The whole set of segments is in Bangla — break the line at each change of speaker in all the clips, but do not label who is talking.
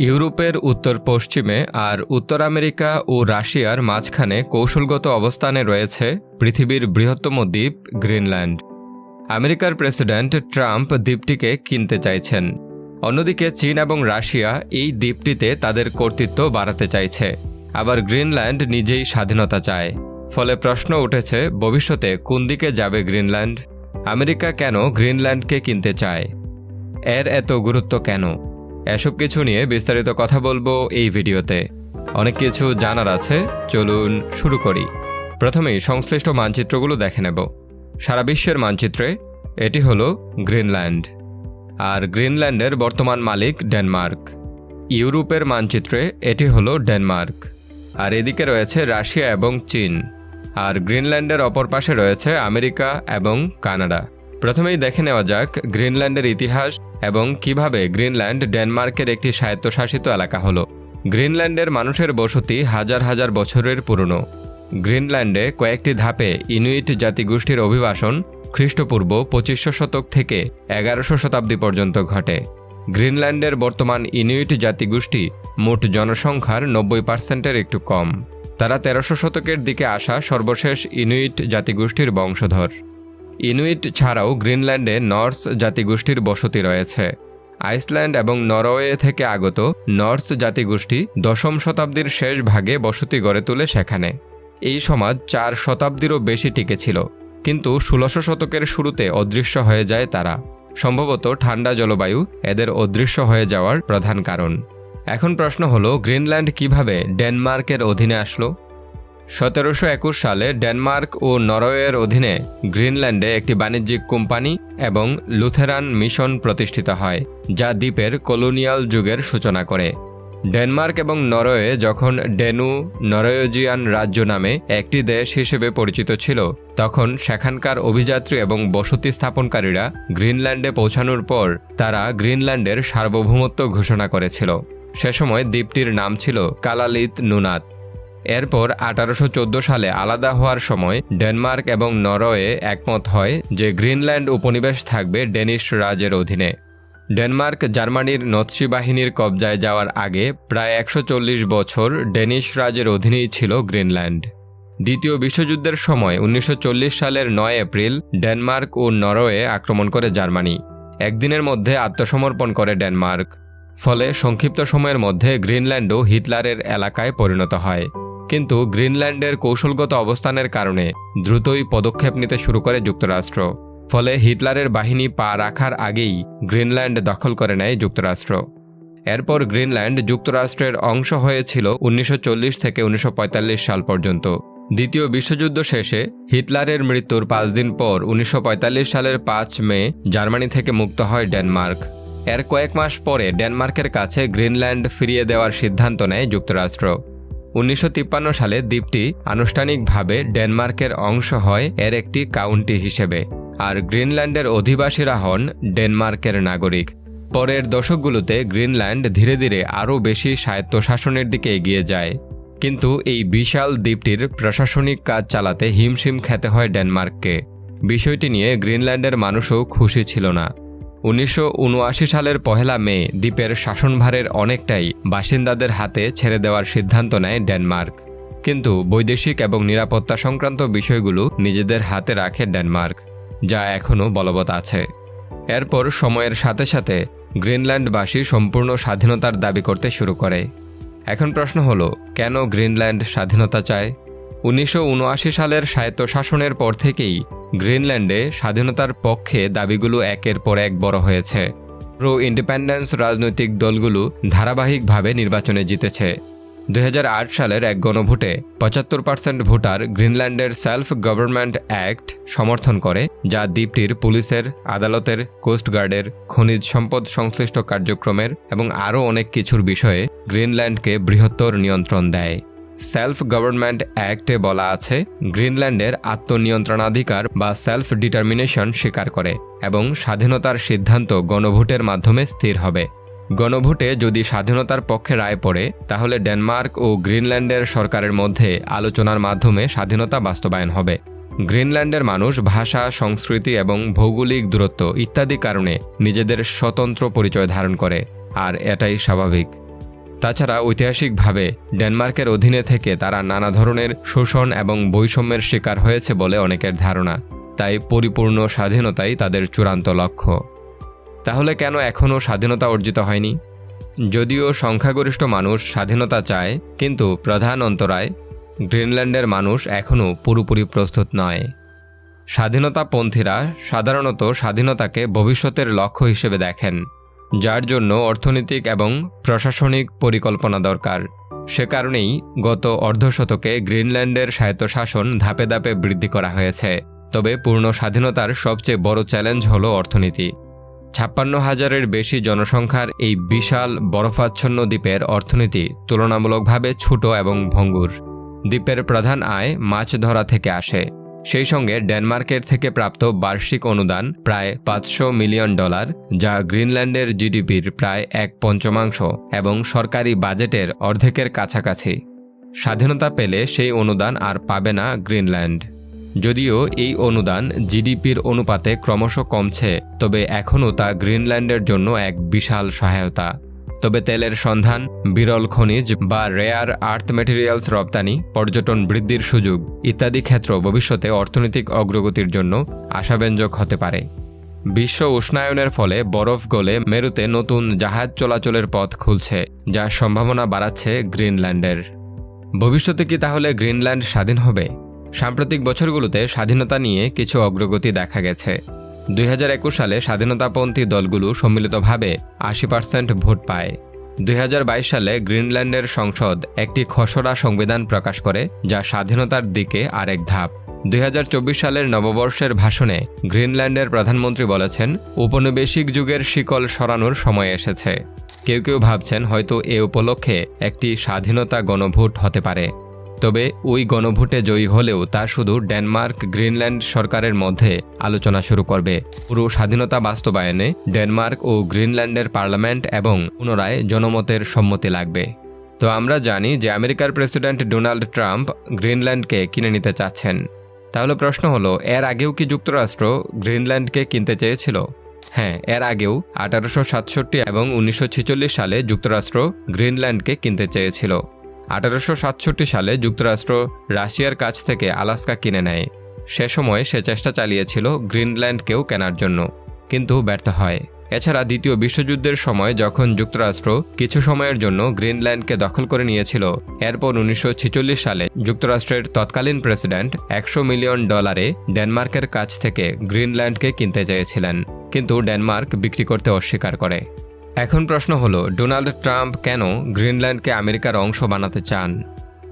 ইউরোপের উত্তর পশ্চিমে আর উত্তর আমেরিকা ও রাশিয়ার মাঝখানে কৌশলগত অবস্থানে রয়েছে পৃথিবীর বৃহত্তম দ্বীপ গ্রিনল্যান্ড। আমেরিকার প্রেসিডেন্ট ট্রাম্প দ্বীপটিকে কিনতে চাইছেন। অন্যদিকে চীন এবং রাশিয়া এই দ্বীপটিতে তাদের কর্তৃত্ব বাড়াতে চাইছে। আবার গ্রিনল্যান্ড নিজেই স্বাধীনতা চায়। ফলে প্রশ্ন উঠেছে, ভবিষ্যতে কোন দিকে যাবে গ্রিনল্যান্ড? আমেরিকা কেন গ্রিনল্যান্ডকে কিনতে চায়? এর এত গুরুত্ব কেন? এসব কিছু নিয়ে বিস্তারিত কথা বলব এই ভিডিওতে। অনেক কিছু জানার আছে, চলুন শুরু করি। প্রথমেই সংশ্লিষ্ট মানচিত্রগুলো দেখে নেব। সারা বিশ্বের মানচিত্রে এটি হলো গ্রিনল্যান্ড। আর গ্রিনল্যান্ডের বর্তমান মালিক ডেনমার্ক। ইউরোপের মানচিত্রে এটি হলো ডেনমার্ক। আর এদিকে রয়েছে রাশিয়া এবং চীন। আর গ্রিনল্যান্ডের অপর পাশে রয়েছে আমেরিকা এবং কানাডা। প্রথমেই দেখে নেওয়া যাক গ্রিনল্যান্ডের ইতিহাস এবং কীভাবে গ্রিনল্যান্ড ডেনমার্কের একটি স্বায়ত্তশাসিত এলাকা হলো। গ্রিনল্যান্ডের মানুষের বসতি হাজার হাজার বছরের পুরনো। গ্রিনল্যান্ডে কয়েকটি ধাপে ইনুইট জাতিগোষ্ঠীর অভিবাসন খ্রিস্টপূর্ব পঁচিশশো শতক থেকে এগারোশো শতাব্দী পর্যন্ত ঘটে। গ্রিনল্যান্ডের বর্তমান ইনুইট জাতিগোষ্ঠী মোট জনসংখ্যার নব্বই পার্সেন্টের একটু কম। তারা তেরোশো শতকের দিকে আসা সর্বশেষ ইনুইট জাতিগোষ্ঠীর বংশধর। ইনুইট ছাড়াও গ্রিনল্যান্ডে নর্স জাতিগোষ্ঠীর বসতি রয়েছে। আইসল্যান্ড এবং নরওয়ে থেকে আগত নর্স জাতিগোষ্ঠী দশম শতাব্দীর শেষ ভাগে বসতি গড়ে তোলে সেখানে। এই সমাজ চার শতাব্দীরও বেশি টিকেছিল, কিন্তু ষোলোশো শতকের শুরুতে অদৃশ্য হয়ে যায় তারা। সম্ভবত ঠান্ডা জলবায়ু এদের অদৃশ্য হয়ে যাওয়ার প্রধান কারণ। এখন প্রশ্ন হলো, গ্রিনল্যান্ড কীভাবে ডেনমার্কের অধীনে আসলো? সতেরোশো একুশ সালে ডেনমার্ক ও নরওয়ের অধীনে গ্রিনল্যান্ডে একটি বাণিজ্যিক কোম্পানি এবং লুথেরান মিশন প্রতিষ্ঠিত হয়, যা দ্বীপের কলোনিয়াল যুগের সূচনা করে। ডেনমার্ক এবং নরওয়ে যখন ডেনু নরওয়েজিয়ান রাজ্য নামে একটি দেশ হিসেবে পরিচিত ছিল, তখন সেখানকার অভিযাত্রী এবং বসতি স্থাপনকারীরা গ্রিনল্যান্ডে পৌঁছানোর পর তারা গ্রিনল্যান্ডের সার্বভৌমত্ব ঘোষণা করেছিল। সে সময় দ্বীপটির নাম ছিল কালালিত নুনাত এরপর আঠারোশো চোদ্দ সালে আলাদা হওয়ার সময় ডেনমার্ক এবং নরওয়ে একমত হয় যে গ্রিনল্যান্ড উপনিবেশ থাকবে ডেনিশ রাজের অধীনে। ডেনমার্ক জার্মানির নৎসি বাহিনীর কবজায় যাওয়ার আগে প্রায় একশো চল্লিশ বছর ডেনিশ রাজের অধীনেই ছিল গ্রিনল্যান্ড। দ্বিতীয় বিশ্বযুদ্ধের সময় উনিশশো চল্লিশ সালের নয় এপ্রিল ডেনমার্ক ও নরওয়ে আক্রমণ করে জার্মানি। একদিনের মধ্যে আত্মসমর্পণ করে ডেনমার্ক। ফলে সংক্ষিপ্ত সময়ের মধ্যে গ্রিনল্যান্ডও হিটলারের এলাকায় পরিণত হয়। কিন্তু গ্রিনল্যান্ডের কৌশলগত অবস্থানের কারণে দ্রুতই পদক্ষেপ নিতে শুরু করে যুক্তরাষ্ট্র। ফলে হিটলারের বাহিনী পা রাখার আগেই গ্রিনল্যান্ড দখল করে নেয় যুক্তরাষ্ট্র। এরপর গ্রিনল্যান্ড যুক্তরাষ্ট্রের অংশ হয়েছিল উনিশশো চল্লিশ থেকে উনিশশো পঁয়তাল্লিশ সাল পর্যন্ত। দ্বিতীয় বিশ্বযুদ্ধ শেষে হিটলারের মৃত্যুর পাঁচ দিন পর উনিশশো পঁয়তাল্লিশ সালের পাঁচ মে জার্মানি থেকে মুক্ত হয় ডেনমার্ক। এর কয়েক মাস পরে ডেনমার্কের কাছে গ্রিনল্যান্ড ফিরিয়ে দেওয়ার সিদ্ধান্ত নেয় যুক্তরাষ্ট্র। উনিশশো তিপ্পান্ন সালে দ্বীপটি আনুষ্ঠানিকভাবে ডেনমার্কের অংশ হয় এর একটি কাউন্টি হিসেবে, আর গ্রিনল্যান্ডের অধিবাসীরা হন ডেনমার্কের নাগরিক। পরের দশকগুলোতে গ্রিনল্যান্ড ধীরে ধীরে আরও বেশি স্বায়ত্তশাসনের দিকে এগিয়ে যায়। কিন্তু এই বিশাল দ্বীপটির প্রশাসনিক কাজ চালাতে হিমশিম খেতে হয় ডেনমার্ককে। বিষয়টি নিয়ে গ্রিনল্যান্ডের মানুষও খুশি ছিল না। উনিশশো উনআশি সালের পহেলা মে, দ্বীপের শাসনভারের অনেকটাই বাসিন্দাদের হাতে ছেড়ে দেওয়ার সিদ্ধান্ত নেয় ডেনমার্ক। কিন্তু বৈদেশিক এবং নিরাপত্তা সংক্রান্ত বিষয়গুলো নিজেদের হাতে রাখে ডেনমার্ক, যা এখনও বলবৎ আছে। এরপর সময়ের সাথে সাথে গ্রিনল্যান্ডবাসী সম্পূর্ণ স্বাধীনতার দাবি করতে শুরু করে। এখন প্রশ্ন হলো, কেন গ্রিনল্যান্ড স্বাধীনতা চায়? উনিশশো উনআশি সালের স্বায়ত্তশাসনের পর থেকেই গ্রিনল্যান্ডে স্বাধীনতার পক্ষে দাবিগুলো একের পর এক বড় হয়েছে। প্রো ইন্ডিপেন্ডেন্স রাজনৈতিক দলগুলো ধারাবাহিকভাবে নির্বাচনে জিতেছে। দু হাজার আট সালের এক গণভোটে পঁচাত্তর পার্সেন্ট ভোটার গ্রিনল্যান্ডের সেলফ গভর্নমেন্ট অ্যাক্ট সমর্থন করে, যা দ্বীপটির পুলিশের, আদালতের কোস্টগার্ডের খনিজ সম্পদ সংশ্লিষ্ট কার্যক্রমের এবং আরও অনেক কিছুর বিষয়ে গ্রিনল্যান্ডকে বৃহত্তর নিয়ন্ত্রণ দেয়। সেলফ গভর্নমেন্ট অ্যাক্টে বলা আছে, গ্রিনল্যান্ডের আত্মনিয়ন্ত্রণাধিকার বা সেলফ ডিটারমিনেশন স্বীকার করে এবং স্বাধীনতার সিদ্ধান্ত গণভোটের মাধ্যমে স্থির হবে। গণভোটে যদি স্বাধীনতার পক্ষে রায় পড়ে, তাহলে ডেনমার্ক ও গ্রিনল্যান্ডের সরকারের মধ্যে আলোচনার মাধ্যমে স্বাধীনতা বাস্তবায়ন হবে। গ্রিনল্যান্ডের মানুষ ভাষা, সংস্কৃতি এবং ভৌগোলিক দূরত্ব ইত্যাদি কারণে নিজেদের স্বতন্ত্র পরিচয় ধারণ করে, আর এটাই স্বাভাবিক। তাছাড়া ঐতিহাসিকভাবে ডেনমার্কের অধীনে থেকে তারা নানা ধরনের শোষণ এবং বৈষম্যের শিকার হয়েছে বলে অনেকের ধারণা। তাই পরিপূর্ণ স্বাধীনতাই তাদের চূড়ান্ত লক্ষ্য। তাহলে কেন এখনও স্বাধীনতা অর্জিত হয়নি? যদিও সংখ্যাগরিষ্ঠ মানুষ স্বাধীনতা চায়, কিন্তু প্রধান অন্তরায় গ্রিনল্যান্ডের মানুষ এখনও পুরোপুরি প্রস্তুত নয়। স্বাধীনতাপন্থীরা সাধারণত স্বাধীনতাকে ভবিষ্যতের লক্ষ্য হিসেবে দেখেন। যার জন্য অর্থনৈতিক এবং প্রশাসনিক পরিকল্পনা দরকার। সে কারণেই গত অর্ধশতকে গ্রিনল্যান্ডের স্বায়ত্তশাসন ধাপে ধাপে বৃদ্ধি করা হয়েছে। তবে পূর্ণ স্বাধীনতার সবচেয়ে বড় চ্যালেঞ্জ হল অর্থনীতি। ছাপ্পান্ন হাজারের বেশি জনসংখ্যার এই বিশাল, বরফাচ্ছন্ন দ্বীপের অর্থনীতি তুলনামূলকভাবে ছোট এবং ভঙ্গুর। দ্বীপের প্রধান আয় মাছ ধরা থেকে আসে। সেই সঙ্গে ডেনমার্কের থেকে প্রাপ্ত বার্ষিক অনুদান প্রায় পাঁচশো মিলিয়ন ডলার, যা গ্রিনল্যান্ডের জিডিপির প্রায় এক পঞ্চমাংশ এবং সরকারি বাজেটের অর্ধেকের কাছাকাছি। স্বাধীনতা পেলে সেই অনুদান আর পাবে না গ্রিনল্যান্ড। যদিও এই অনুদান জিডিপির অনুপাতে ক্রমশ কমছে, তবে এখনও তা গ্রিনল্যান্ডের জন্য এক বিশাল সহায়তা। তবে তেলের সন্ধান, বিরল খনিজ বা রেয়ার আর্থ ম্যাটেরিয়ালস রপ্তানি, পর্যটন বৃদ্ধির সুযোগ ইত্যাদি ক্ষেত্র ভবিষ্যতে অর্থনৈতিক অগ্রগতির জন্য আশাব্যঞ্জক হতে পারে। বিশ্ব উষ্ণায়নের ফলে বরফ গলে মেরুতে নতুন জাহাজ চলাচলের পথ খুলছে, যা সম্ভাবনা বাড়াচ্ছে গ্রিনল্যান্ডের। ভবিষ্যতে কি তাহলে গ্রিনল্যান্ড স্বাধীন হবে? সাম্প্রতিক বছরগুলোতে স্বাধীনতা নিয়ে কিছু অগ্রগতি দেখা গেছে। দুই হাজার একুশ সালে স্বাধীনতাপন্থী দলগুলো সম্মিলিতভাবে আশি পার্সেন্ট ভোট পায়। দুই হাজার বাইশ সালে গ্রিনল্যান্ডের সংসদ একটি খসড়া সংবিধান প্রকাশ করে, যা স্বাধীনতার দিকে আরেক ধাপ। দুই হাজার চব্বিশ সালের নববর্ষের ভাষণে গ্রিনল্যান্ডের প্রধানমন্ত্রী বলেছেন উপনিবেশিক যুগের শিকল সরানোর সময় এসেছে। কেউ কেউ ভাবছেন হয়তো এ উপলক্ষে একটি স্বাধীনতা গণভোট হতে পারে। তবে ওই গণভোটে জয়ী হলেও তা শুধু ডেনমার্ক, গ্রিনল্যান্ড সরকারের মধ্যে আলোচনা শুরু করবে। পুরো স্বাধীনতা বাস্তবায়নে ডেনমার্ক ও গ্রিনল্যান্ডের পার্লামেন্ট এবং পুনরায় জনমতের সম্মতি লাগবে। তো আমরা জানি যে আমেরিকার প্রেসিডেন্ট ডোনাল্ড ট্রাম্প গ্রিনল্যান্ডকে কিনে নিতে চাচ্ছেন। তাহলে প্রশ্ন হলো, এর আগেও কি যুক্তরাষ্ট্র গ্রিনল্যান্ডকে কিনতে চেয়েছিল? হ্যাঁ এর আগেও আঠারোশো সাতষট্টি এবং উনিশশো ছেচল্লিশ সালে যুক্তরাষ্ট্র গ্রিনল্যান্ডকে কিনতে চেয়েছিল। আঠারোশো সাতষট্টি সালে যুক্তরাষ্ট্র রাশিয়ার কাছ থেকে আলাস্কা কিনে নেয়। সে সময় সে চেষ্টা চালিয়েছিল গ্রিনল্যান্ডকেও কেনার জন্য, কিন্তু ব্যর্থ হয়। এছাড়া দ্বিতীয় বিশ্বযুদ্ধের সময় যখন যুক্তরাষ্ট্র কিছু সময়ের জন্য গ্রিনল্যান্ডকে দখল করে নিয়েছিল, এরপর উনিশশো ছেচল্লিশ সালে যুক্তরাষ্ট্রের তৎকালীন প্রেসিডেন্ট একশো মিলিয়ন ডলারে ডেনমার্কের কাছ থেকে গ্রিনল্যান্ডকে কিনতে চেয়েছিলেন, কিন্তু ডেনমার্ক বিক্রি করতে অস্বীকার করে। এখন প্রশ্ন হলো, ডোনাল্ড ট্রাম্প কেন গ্রিনল্যান্ডকে আমেরিকার অংশ বানাতে চান?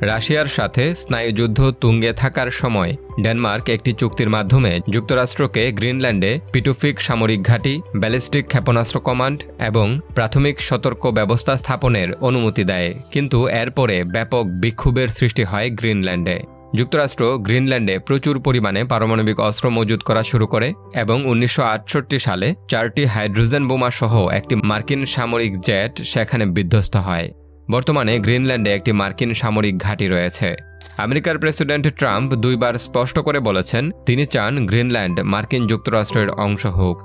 রাশিয়ার সাথে স্নায়ুযুদ্ধ তুঙ্গে থাকার সময় ডেনমার্ক একটি চুক্তির মাধ্যমে যুক্তরাষ্ট্রকে গ্রিনল্যান্ডে পিটুফিক সামরিক ঘাঁটি, ব্যালিস্টিক ক্ষেপণাস্ত্র কমান্ড এবং প্রাথমিক সতর্ক ব্যবস্থা স্থাপনের অনুমতি দেয়। কিন্তু এরপরে ব্যাপক বিক্ষোভের সৃষ্টি হয় গ্রিনল্যান্ডে। যুক্তরাষ্ট্র গ্রিনল্যান্ডে প্রচুর পরিমাণে পারমাণবিক অস্ত্র মজুত করা শুরু করে এবং উনিশশো আটষট্টি সালে চারটি হাইড্রোজেন বোমা সহ একটি মার্কিন সামরিক জেট সেখানে বিধ্বস্ত হয়। বর্তমানে গ্রিনল্যান্ডে একটি মার্কিন সামরিক ঘাঁটি রয়েছে। আমেরিকার প্রেসিডেন্ট ট্রাম্প দুইবার স্পষ্ট করে বলেছেন, তিনি চান গ্রিনল্যান্ড মার্কিন যুক্তরাষ্ট্রের অংশ হোক।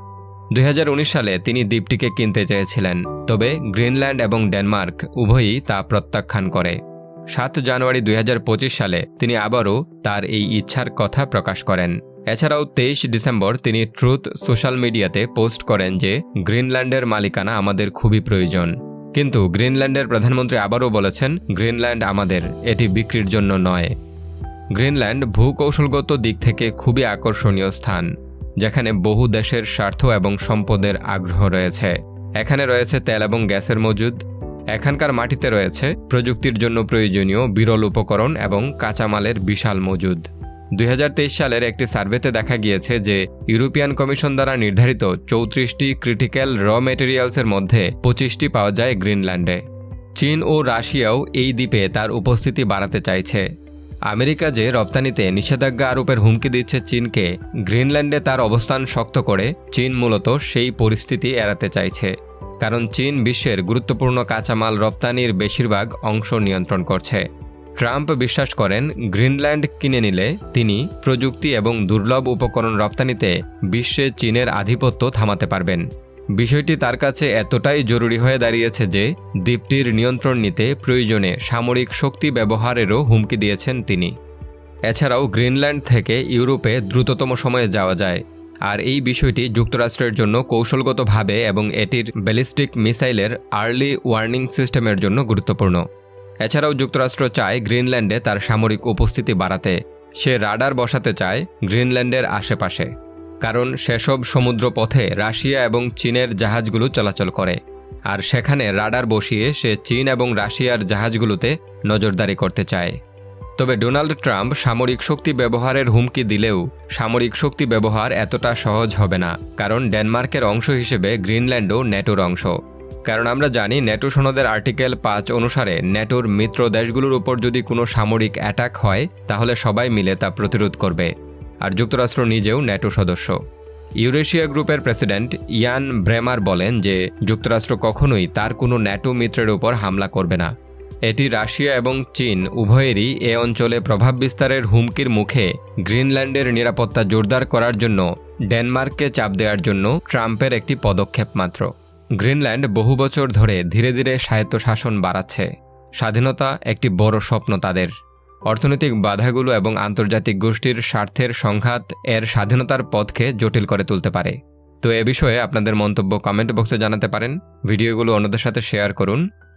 দুই হাজার উনিশ সালে তিনি দ্বীপটিকে কিনতে চেয়েছিলেন, তবে গ্রিনল্যান্ড এবং ডেনমার্ক উভয়ই তা প্রত্যাখ্যান করে। সাত জানুয়ারি দুই হাজার পঁচিশ সালে তিনি আবারও তার এই ইচ্ছার কথা প্রকাশ করেন। এছাড়াও তেইশ ডিসেম্বর তিনি ট্রুথ সোশ্যাল মিডিয়াতে পোস্ট করেন যে, গ্রিনল্যান্ডের মালিকানা আমাদের খুবই প্রয়োজন। কিন্তু গ্রিনল্যান্ডের প্রধানমন্ত্রী আবারও বলেছেন, গ্রিনল্যান্ড আমাদের, এটি বিক্রির জন্য নয়। গ্রিনল্যান্ড ভূকৌশলগত দিক থেকে খুবই আকর্ষণীয় স্থান, যেখানে বহু দেশের স্বার্থ এবং সম্পদের আগ্রহ রয়েছে। এখানে রয়েছে তেল এবং গ্যাসের মজুদ এখানকার মাটিতে রয়েছে প্রযুক্তির জন্য প্রয়োজনীয় বিরল উপকরণ এবং কাঁচামালের বিশাল মজুদ। দুই হাজার তেইশ সালের একটি সার্ভেতে দেখা গিয়েছে যে ইউরোপিয়ান কমিশন দ্বারা নির্ধারিত চৌত্রিশটি ক্রিটিক্যাল র মেটেরিয়ালসের মধ্যে পঁচিশটি পাওয়া যায় গ্রিনল্যান্ডে। চীন ও রাশিয়াও এই দ্বীপে তার উপস্থিতি বাড়াতে চাইছে। আমেরিকা যে রপ্তানিতে নিষেধাজ্ঞা আরোপের হুমকি দিচ্ছে চীনকে, গ্রিনল্যান্ডে তার অবস্থান শক্ত করে চীন মূলত সেই পরিস্থিতি এড়াতে চাইছে। কারণ চীন বিশ্বের গুরুত্বপূর্ণ কাঁচামাল রপ্তানির বেশিরভাগ অংশ নিয়ন্ত্রণ করছে। ট্রাম্প বিশ্বাস করেন, গ্রিনল্যান্ড কিনে নিলে তিনি প্রযুক্তি এবং দুর্লভ উপকরণ রপ্তানিতে বিশ্বে চীনের আধিপত্য থামাতে পারবেন। বিষয়টি তার কাছে এতটাই জরুরি হয়ে দাঁড়িয়েছে যে দ্বীপটির নিয়ন্ত্রণ নিতে প্রয়োজনে সামরিক শক্তি ব্যবহারেরও হুমকি দিয়েছেন তিনি। এছাড়াও গ্রিনল্যান্ড থেকে ইউরোপে দ্রুততম সময়ে যাওয়া যায়। আর এই বিষয়টি যুক্তরাষ্ট্রের জন্য কৌশলগতভাবে এবং এটির ব্যালিস্টিক মিসাইলের আর্লি ওয়ার্নিং সিস্টেমের জন্য গুরুত্বপূর্ণ। এছাড়াও যুক্তরাষ্ট্র চায় গ্রিনল্যান্ডে তার সামরিক উপস্থিতি বাড়াতে। সে রাডার বসাতে চায় গ্রিনল্যান্ডের আশেপাশে। কারণ সেসব সমুদ্র পথে রাশিয়া এবং চীনের জাহাজগুলো চলাচল করে। আর সেখানে রাডার বসিয়ে সে চীন এবং রাশিয়ার জাহাজগুলোতে নজরদারি করতে চায়। তবে ডোনাল্ড ট্রাম্প সামরিক শক্তি ব্যবহারের হুমকি দিলেও সামরিক শক্তি ব্যবহার এতটা সহজ হবে না, কারণ ডেনমার্কের অংশ হিসেবে গ্রিনল্যান্ডও ন্যাটোর অংশ। কারণ আমরা জানি ন্যাটো সনদের আর্টিকেল পাঁচ অনুসারে ন্যাটোর মিত্র দেশগুলোর উপর যদি কোনো সামরিক অ্যাটাক হয়, তাহলে সবাই মিলে তা প্রতিরোধ করবে। আর যুক্তরাষ্ট্র নিজেও ন্যাটো সদস্য। ইউরেশিয়া গ্রুপের প্রেসিডেন্ট ইয়ান ব্রেমার বলেন যে, যুক্তরাষ্ট্র কখনোই তার কোনো ন্যাটো মিত্রের উপর হামলা করবে না। এটি রাশিয়া এবং চীন, উভয়েরই এ অঞ্চলে প্রভাব বিস্তারের হুমকির মুখে গ্রিনল্যান্ডের নিরাপত্তা জোরদার করার জন্য ডেনমার্ককে চাপ দেওয়ার জন্য ট্রাম্পের একটি পদক্ষেপ মাত্র। গ্রিনল্যান্ড বহু বছর ধরে ধীরে ধীরে স্বায়ত্তশাসন বাড়াচ্ছে। স্বাধীনতা একটি বড় স্বপ্ন তাদের। অর্থনৈতিক বাধাগুলো এবং আন্তর্জাতিক গোষ্ঠীর স্বার্থের সংঘাত এর স্বাধীনতার পথকে জটিল করে তুলতে পারে। তো এ বিষয়ে আপনাদের মন্তব্য কমেন্ট বক্সে জানাতে পারেন। ভিডিওগুলো অন্যদের সাথে শেয়ার করুন।